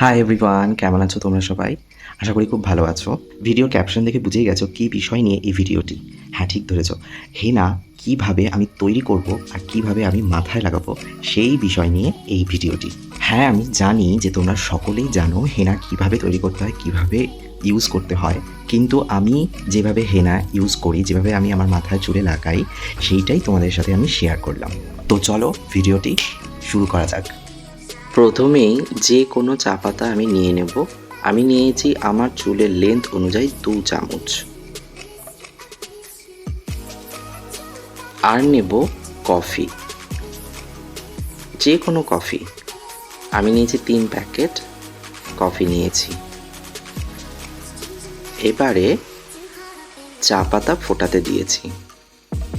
Hi everyone কেমন আছো তোমরা সবাই? আশা করি খুব ভালো আছো। ভিডিও ক্যাপশন দেখে বুঝেই গেছো কী বিষয় নিয়ে এই ভিডিওটি হ্যাঁ ঠিক ধরেছ। হেনা কীভাবে আমি তৈরি করব আর কীভাবে আমি মাথায় লাগাবো সেই বিষয় নিয়ে এই ভিডিওটি হ্যাঁ আমি জানি যে তোমরা সকলেই জানো হেনা কীভাবে তৈরি করতে হয়, কীভাবে ইউজ করতে হয়। কিন্তু আমি যেভাবে হেনা ইউজ করি, যেভাবে আমি আমার মাথায় চুলে লাগাই, সেইটাই তোমাদের সাথে আমি শেয়ার করলাম। তো চলো ভিডিওটি শুরু করা যাক। প্রথমেই যে কোনো চা পাতা আমি নিয়ে নেব। আমি নিয়েছি আমার চুলের লেন্থ অনুযায়ী দু চামচ। আর নেব কফি। যে কোনো কফি। আমি নিয়েছি তিন প্যাকেট কফি নিয়েছি। এবারে চা পাতা ফোটাতে দিয়েছি।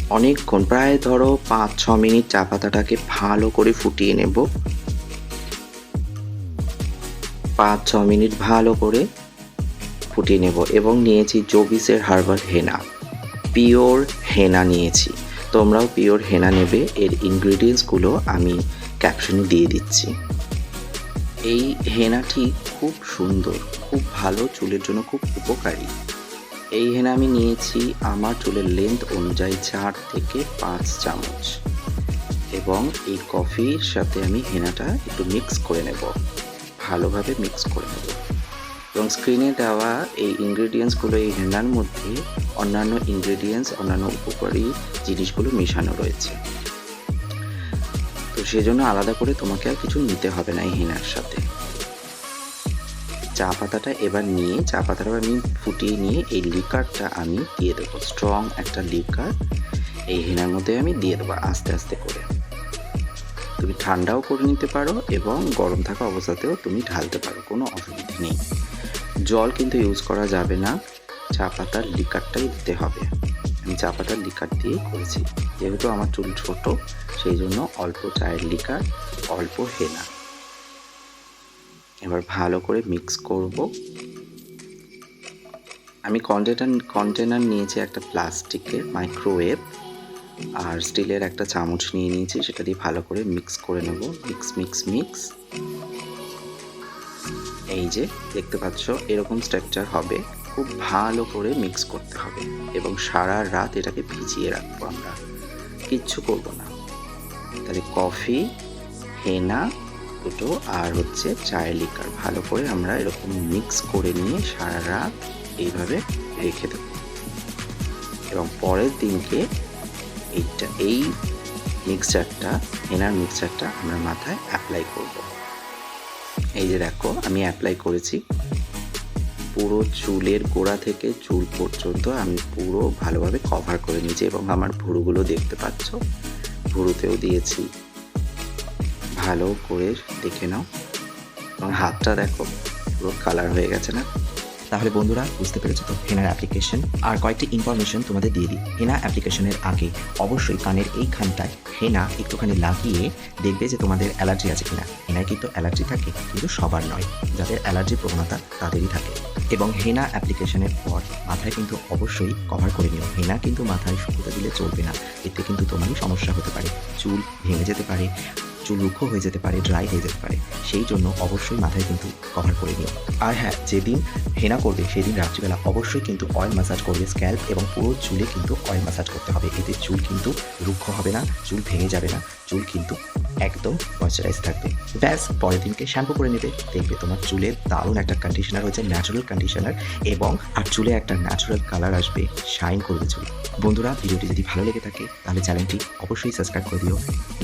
অনেকক্ষণ, প্রায় ধরো পাঁচ ছ মিনিট চা পাতাটাকে ভালো করে ফুটিয়ে নেব। পাঁচ, ছ মিনিট ভালো করে ফুটিয়ে নেব এবং নিয়েছি জবিসের হার্বাল হেনা। পিওর হেনা নিয়েছি। তোমরাও পিওর হেনা নেবে। এর ইনগ্রিডিয়েন্টসগুলো আমি ক্যাপশনে দিয়ে দিচ্ছি। এই হেনাটি খুব সুন্দর, খুব ভালো, চুলের জন্য খুব উপকারী। এই হেনা আমি নিয়েছি আমার চুলের লেন্থ অনুযায়ী চার থেকে পাঁচ চামচ। এবং এই কফির সাথে আমি হেনাটা একটু মিক্স করে নেব। ভালোভাবে মিক্স করে নেব। এবং স্ক্রিনে দেওয়া এই ইনগ্রেডিয়েন্টসগুলো এই হেনার মধ্যে অন্যান্য ইনগ্রেডিয়েন্টস অন্যান্য উপকারী জিনিসগুলো মেশানো রয়েছে। তো সেজন্য আলাদা করে তোমাকে আর কিছু নিতে হবে না এই হেনার সাথে। চা পাতাটা এবার নিয়ে, চা পাতাটা আমি ফুটিয়ে নিয়ে এই লিকারটা আমি দিয়ে দেবো। স্ট্রং একটা লিকার এই হেনার মধ্যে আমি দিয়ে দেবো আস্তে আস্তে করে। তুমি ঠান্ডাও করে নিতে পারো এবং গরম থাকা অবস্থাতেও তুমি ঢালতে পারো, কোনো অসুবিধা নেই। জল কিন্তু ইউজ করা যাবে না, চা পাতার লিকারটাই দিতে হবে। আমি চা পাতার লিকার দিয়েই করেছি, যেহেতু আমার চুল ছোট, সেই জন্য অল্প চায়ের লিকার, অল্প হেনা। এবার ভালো করে মিক্স করব। আমি কন্টেনার কন্টেনার নিয়েছি একটা প্লাস্টিকের মাইক্রোওয়েভ আর স্টিলের একটা চামচ নিয়ে নিয়েছি, সেটা দিয়ে ভালো করে মিক্স করে নেব। মিক্স মিক্স মিক্স এই যে, দেখতে পাচ্ছ, এরকম স্ট্রাকচার হবে। খুব ভালো করে মিক্স করতে হবে এবং সারা রাত এটাকে ভিজিয়ে রাখব আমরা। কিচ্ছু করব না। তাহলে কফি হেনা দুটো আর হচ্ছে চায়ের লিকার ভালো করে আমরা এরকম মিক্স করে নিয়ে সারা রাত এইভাবে রেখে দেবো। এবং পরের দিনকে এইটা, এই মিক্সচারটা এনার মিক্সচারটা আমরা মাথায় অ্যাপ্লাই করব। এই যে দেখো, আমি অ্যাপ্লাই করেছি। পুরো চুলের গোড়া থেকে চুল পর্যন্ত আমি পুরো ভালোভাবে কভার করে নিয়েছি এবং আমার ভুরুগুলো দেখতে পাচ্ছ। ভুরুতেও দিয়েছি। ভালো করে দেখে নাও। এবং হাতটা দেখো, পুরো কালার হয়ে গেছে না? তাহলে বন্ধুরা, বুঝতে পেরেছ তো? হেনার অ্যাপ্লিকেশন আর কয়েকটি ইনফরমেশন তোমাদের দিয়ে দিই। হেনা অ্যাপ্লিকেশনের আগে অবশ্যই কানের এইখানটায় হেনা একটুখানি লাগিয়ে দেখবে যে তোমাদের অ্যালার্জি আছে কিনা। হেনায় কিন্তু অ্যালার্জি থাকে, কিন্তু সবার নয়। যাদের অ্যালার্জি প্রবণতা তাদেরই থাকে। এবং হেনা অ্যাপ্লিকেশনের পর মাথায় কিন্তু অবশ্যই কভার করে নিও। হেনা কিন্তু মাথায় শুকোতে দিলে চলবে না। এতে কিন্তু তোমারই সমস্যা হতে পারে। চুল ভেঙে যেতে পারে চুল রুক্ষ হয়ে যেতে পারে ড্রাই হয়ে যেতে পারে। সেই জন্য অবশ্যই মাথায় কিন্তু কভার করে নিও। আর হ্যাঁ যেদিন হেনা করবে, সেদিন রাত্রিবেলা অবশ্যই কিন্তু অয়েল ম্যাসাজ করবে স্ক্যাল্প এবং পুরো চুলে কিন্তু অয়েল ম্যাসাজ করতে হবে। এতে চুল কিন্তু রুক্ষ হবে না, চুল ভেঙে যাবে না, চুল কিন্তু একদম ময়শ্চারাইজ থাকবে। ব্যাস, পরের দিনকে শ্যাম্পু করে নেবে। দেখবে তোমার চুলে দারুণ একটা কন্ডিশনার হয়েছে ন্যাচারাল কন্ডিশনার এবং আর চুলে একটা ন্যাচারাল কালার আসবে শাইন করবে চুল। বন্ধুরা, ভিডিওটি যদি ভালো লেগে থাকে, তাহলে চ্যানেলটি অবশ্যই সাবস্ক্রাইব করে দিও।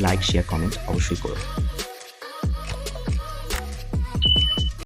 লাইক শেয়ার কমেন্ট অবশ্যই করো।